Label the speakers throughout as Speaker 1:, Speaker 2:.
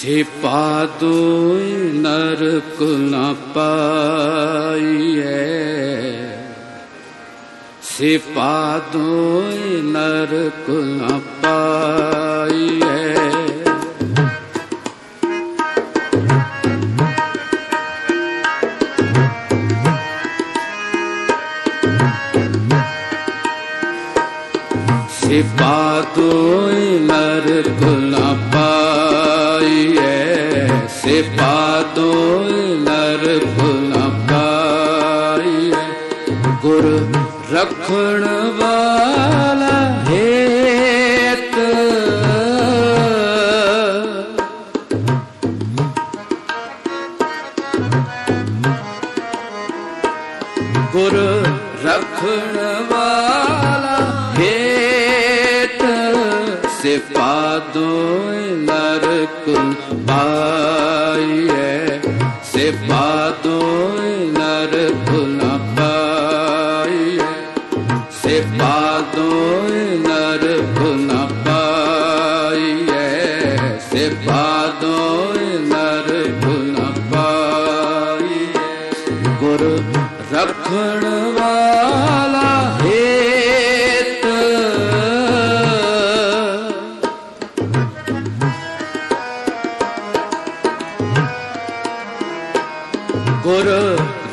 Speaker 1: ਸਿਪਾ ਦੋਇ ਨਰਕ ਨ ਪਾਈਐ। ਸਿਪਾ ਦੋਇ ਨਰਕ ਨ ਪਾਈਐ। ਸਿਪਾ ਦੋਇ ਨਰਕ ਪਾਈਐ ਸਿਪਾ ਦੋਇ ਨਰਕ ਨ ਪਾਈਐ ਗੁਰ ਰਖਣ ਵਾਲਾ ਹੇਤ। ਗੁਰ ਰਖਣ ਵਾਲਾ ਹੇਤ। ਸਿਪਾ ਦੋਇ ਨਰਕ ਪਾਈਐ ਗੁਰ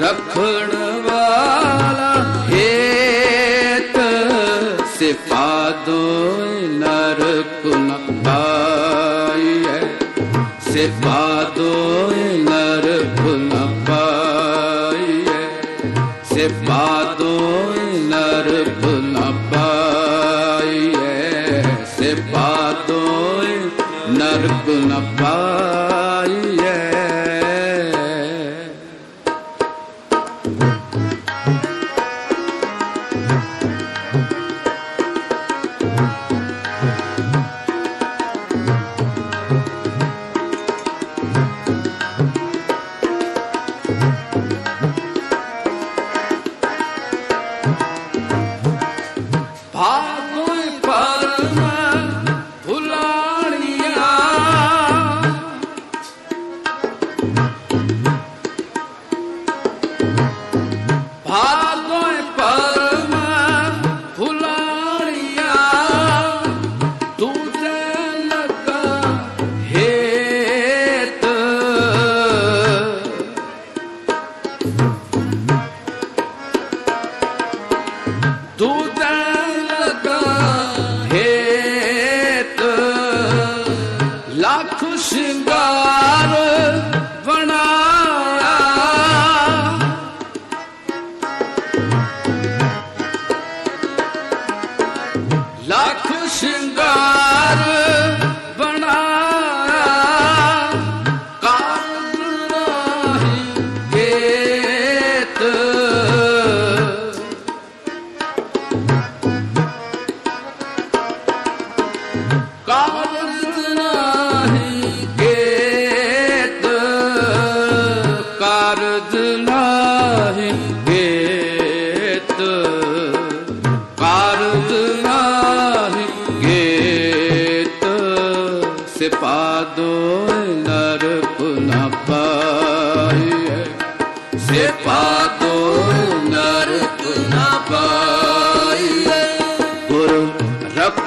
Speaker 1: ਰਖਣ ਵਾਲਾ ਹੇਤ ਸਿਫਾ ਦੋਇ ਨਰਕ ਪਾਈਐ ਸਿਫਾ ਦੋਇ ਨਰਕ ਪਾਈਐ ਸਿਫਾ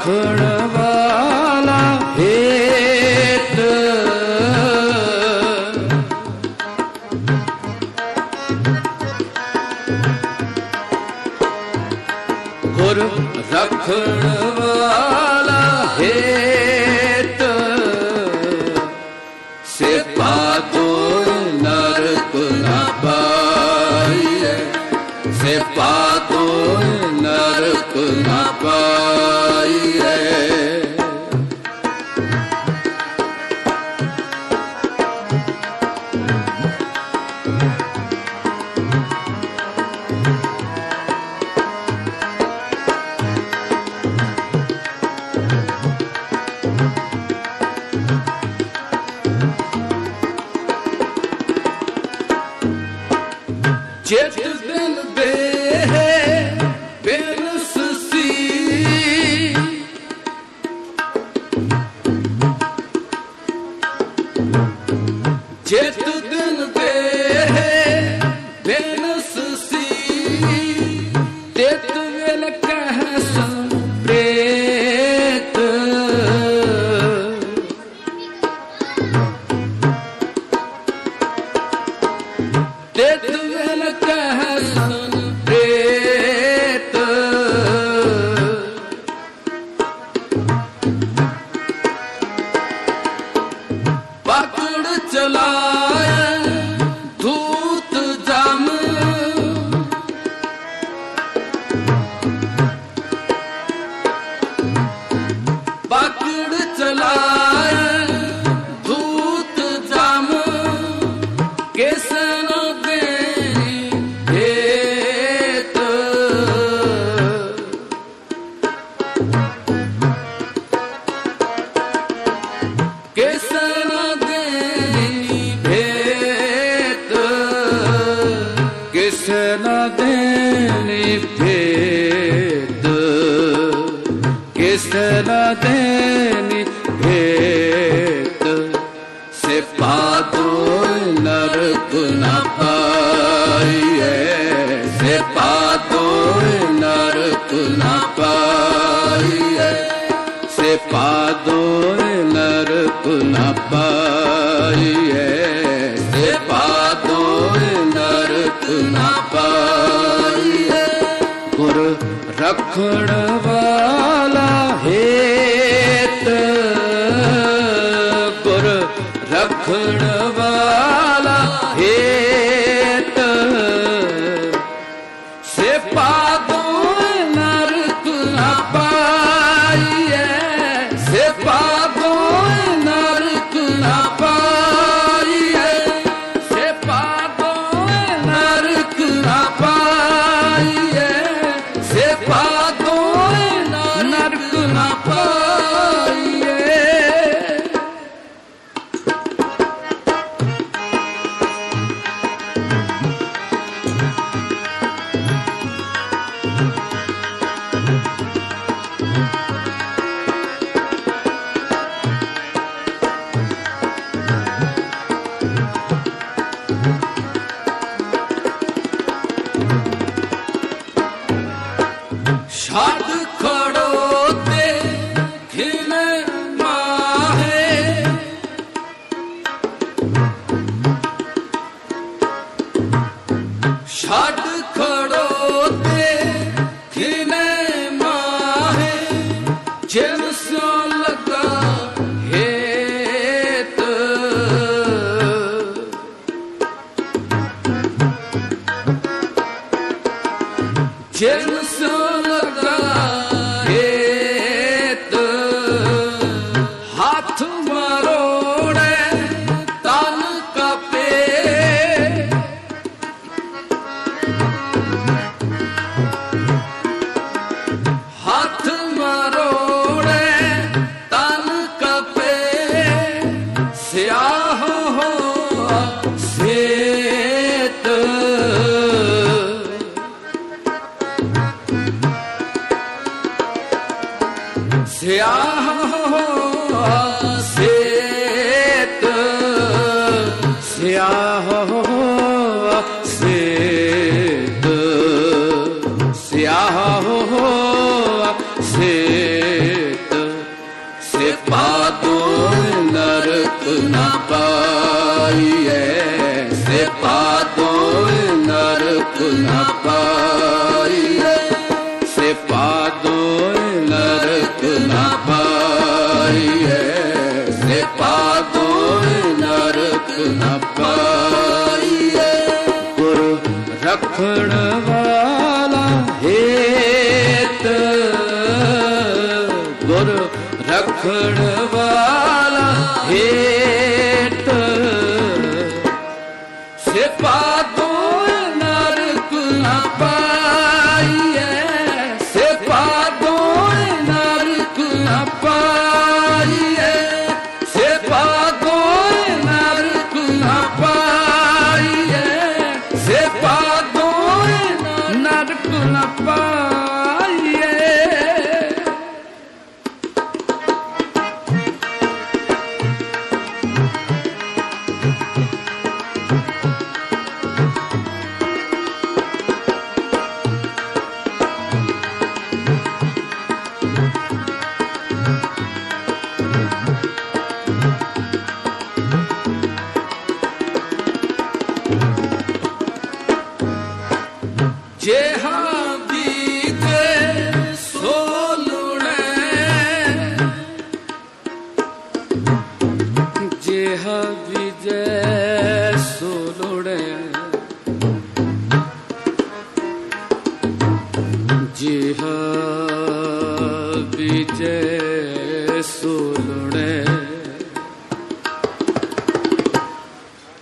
Speaker 1: ਰਖਣ ਵਾਲਾ ਹੇਤ। ਗੁਰ ਰਖਣ ਵਾਲਾ ਹੇਤ। 爹 दिसला तेनी भेट से पातो नरक न पाइए से पातो नरक न पाइए से पादो नरक न पाइए से पादो नरक न पाइए गुरु रखड़वा você. ਨਿਭਾ ਤੋਏ ਨਰਕ ਨਾ ਪਾਈਏ। ਗੁਰੂ ਰਖਣ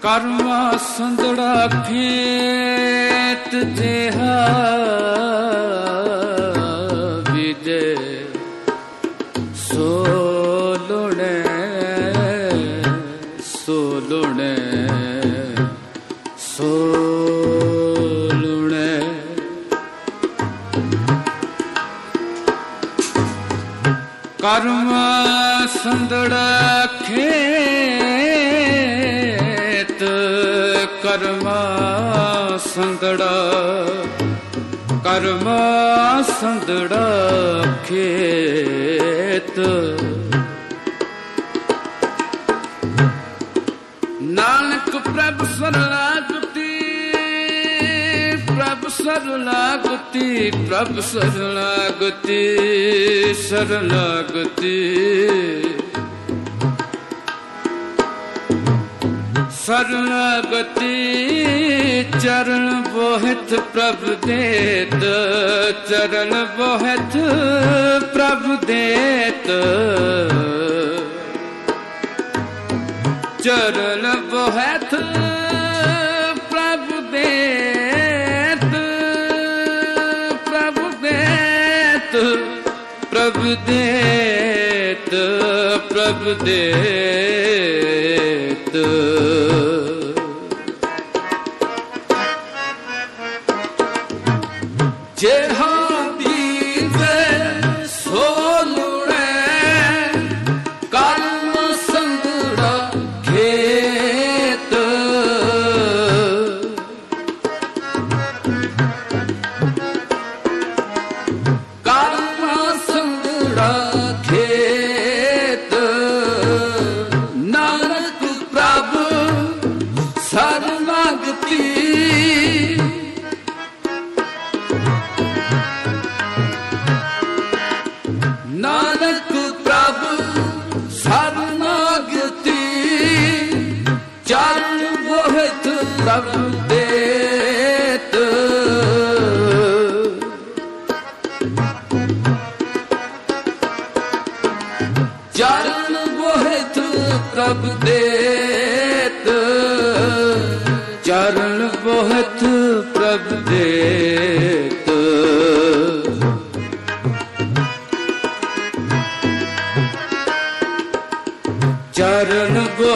Speaker 1: ਕਰਮਾ ਸੰਦੜਾ ਖੇਤ ਜਿਹਾ ਕਰਮਾ ਸੰਦੜਾ ਕਰਮਾ ਸੰਦੜਾ ਖੇਤ। ਨਾਨਕ ਪ੍ਰਭ ਸਰਲਾ ਗੁਤੀ ਪ੍ਰਭ ਸਰਲਾ ਗੁਤੀ ਪ੍ਰਭ ਸਰਲਾ ਗੁਤੀ ਸਰਲਾ ਗੁਤੀ ਸਰਲਗਤੀ ਚਰਨ ਬੋਹਿਤ ਪ੍ਰਭ ਦੇਤ, ਚਰਨ ਬੋਹਿਤ ਪ੍ਰਭ ਦੇਤ। ਚਰਨ ਬੋਹਿਤ ਪ੍ਰਭ ਦੇਤ ਪ੍ਰਭ ਦੇਤ ਪ੍ਰਭ ਦੇਤ ਪ੍ਰਭ ਦੇਤ। Dead heart.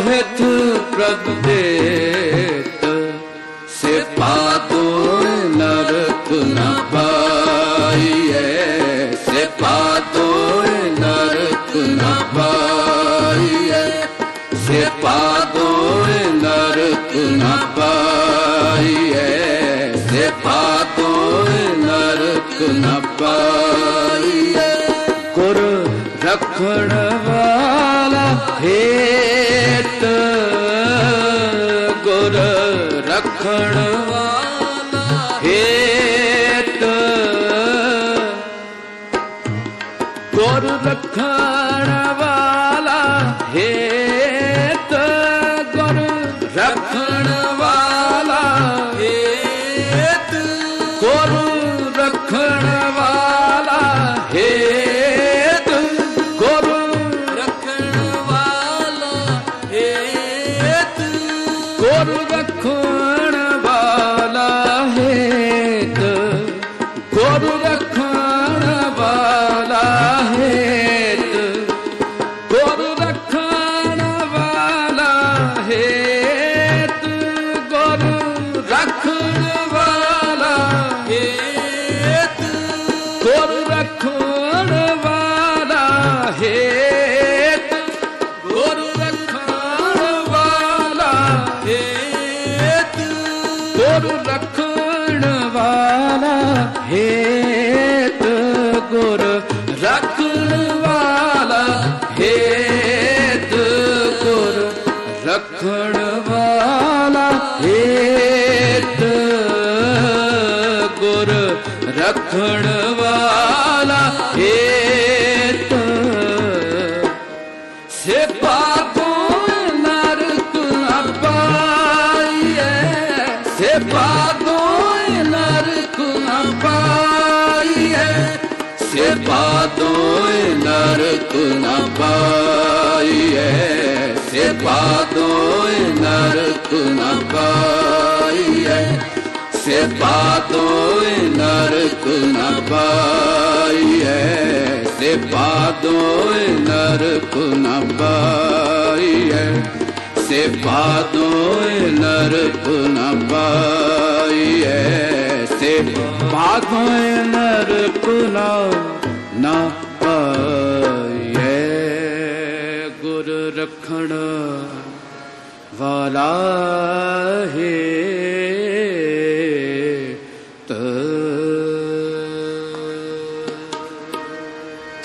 Speaker 1: ਮਹਿਤ ਪ੍ਰਭ ਦੇ ਹੇਤ ਗੁਰ ਰਖਣ ਵਾਲਾ ਹੇਤ ਤੂੰ ਤੋਂ ਨਰਕ ਅਪਾਈਐ ਸੇਵਾ ਤੋਂ ਨਰਕ ਅਪਾਈਐ ਸੇਵਾ ਨਰ ਤੂੰ ਅਪਾਈਐ। ਸੇ ਪਾਦੋਇ ਨਰਕ ਨਾ ਪਾਈਐ ਸੇ ਪਾਦੋਇ ਨਰਕ ਨਾ ਪਾਈਐ ਸੇ ਪਾਦੋਇ ਨਰਕ ਨਾ ਪਾਈਐ ਸੇ ਪਾਦੋਇ ਨਰਕ ਨਾ ਪਾਈਐ ਸੇ ਪਾਦੋਇ ਨਰਕ ਨਾ ਨਾ ਰਖਣ ਵਾਲਾ ਹੈ।